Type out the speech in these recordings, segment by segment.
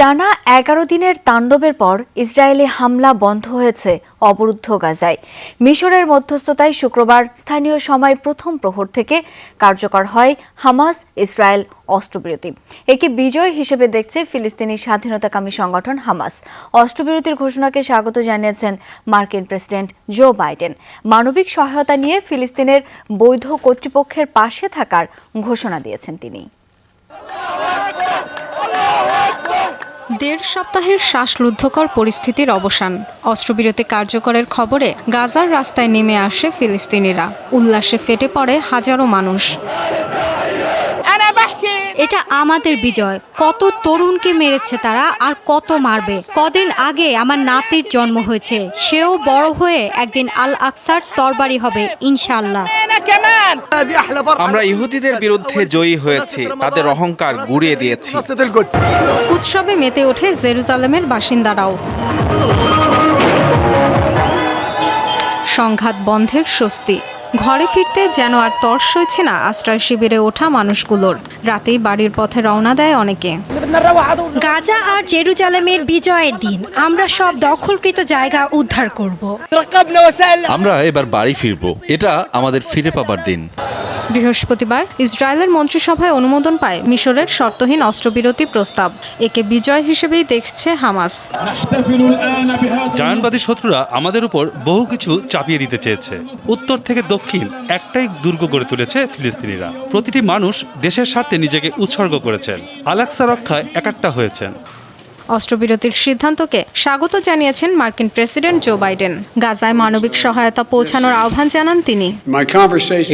টানা এগারো দিনের তাণ্ডবের পর ইসরায়েলি হামলা বন্ধ হয়েছে অবরুদ্ধ গাজায়। মিশরের মধ্যস্থতায় শুক্রবার স্থানীয় সময় প্রথম প্রহর থেকে কার্যকর হয় হামাস ইসরায়েল অস্ত্রবিরতি। একে বিজয় হিসেবে দেখছে ফিলিস্তিনি স্বাধীনতাকামী সংগঠন হামাস। অস্ত্রবিরতির ঘোষণাকে স্বাগত জানিয়েছেন মার্কিন প্রেসিডেন্ট জো বাইডেন। মানবিক সহায়তা নিয়ে ফিলিস্তিনের বৈধ কর্তৃপক্ষের পাশে থাকার ঘোষণা দিয়েছেন তিনি। দেড় সপ্তাহের শ্বাসলুদ্ধকর পরিস্থিতির অবসান। অস্ত্রবিরতি কার্যকরের খবরে গাজার রাস্তায় নেমে আসে ফিলিস্তিনিরা। উল্লাসে ফেটে পড়ে হাজারো মানুষ। এটা আমাদের বিজয়। কত তরুণকে মেরেছে তারা আর কত মারবে। কদিন আগে আমার নাতির জন্ম হয়েছে। সেও বড় হয়ে একদিন আল আকসার তরবারি হবে ইনশাল্লাহ আমরা ইহুদিদের বিরুদ্ধে জয়ী হয়েছি। তাদের অহংকার গুড়িয়ে দিয়েছি। উৎসবে মেতে ওঠে জেরুজালেমের বাসিন্দারাও। সংঘাত বন্ধের স্বস্তি। ঘরে ফিরতে যেন আর তর্স সইছে না আশ্রয় শিবিরে ওঠা মানুষগুলোর। রাতেই বাড়ির পথে রওনা দেয় অনেকে। গাজা আর জেরুজালেমের বিজয়ের দিন। আমরা সব দখলকৃত জায়গা উদ্ধার করব। আমরা এবার বাড়ি ফিরব। এটা আমাদের ফিরে পাবার দিন। বৃহস্পতিবার ইসরায়েলের মন্ত্রিসভায় অনুমোদন পায় মিশরের শর্তহীন অস্ত্রবিরতি প্রস্তাব। একে বিজয় হিসেবেই দেখছে হামাস। জায়নবাদী শত্রুরা আমাদের উপর বহু কিছু চাপিয়ে দিতে চেয়েছে। উত্তর থেকে দক্ষিণ একটাই দুর্গ গড়ে তুলেছে ফিলিস্তিনিরা। প্রতিটি মানুষ দেশের স্বার্থে নিজেকে উৎসর্গ করেছেন। আলাক্সা রক্ষায় একাট্টা হয়েছেন। অস্ত্রবিরতির সিদ্ধান্তকে স্বাগত জানিয়েছেন মার্কিন প্রেসিডেন্ট জো বাইডেন। গাজায় মানবিক সহায়তা পৌঁছানোর আহ্বান জানান তিনি।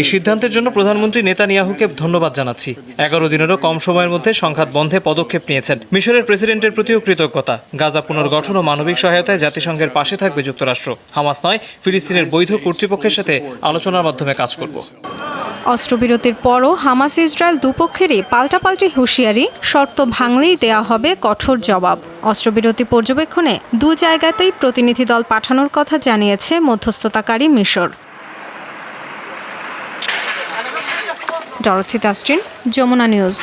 এই সিদ্ধান্তের জন্য প্রধানমন্ত্রী নেতানিয়াহুকে ধন্যবাদ জানাচ্ছি। এগারো দিনেরও কম সময়ের মধ্যে সংঘাত বন্ধে পদক্ষেপ নিয়েছেন। মিশরের প্রেসিডেন্টের প্রতিও কৃতজ্ঞতা। গাজা পুনর্গঠন ও মানবিক সহায়তায় জাতিসংঘের পাশে থাকবে যুক্তরাষ্ট্র। হামাস নয় ফিলিস্তিনের বৈধ কর্তৃপক্ষের সাথে আলোচনার মাধ্যমে কাজ করব। অস্ত্রবিরতির পরও হামাস ইসরায়েল দুপক্ষেরই পাল্টাপাল্টি হুঁশিয়ারি, শর্ত ভাঙলেই দেয়া হবে কঠোর জবাব। অস্ত্রবিরতি পর্যবেক্ষণে দু জায়গাতেই প্রতিনিধি দল পাঠানোর কথা জানিয়েছে মধ্যস্থতাকারী মিশর। ডরথি তাস্টিন যমুনা নিউজ।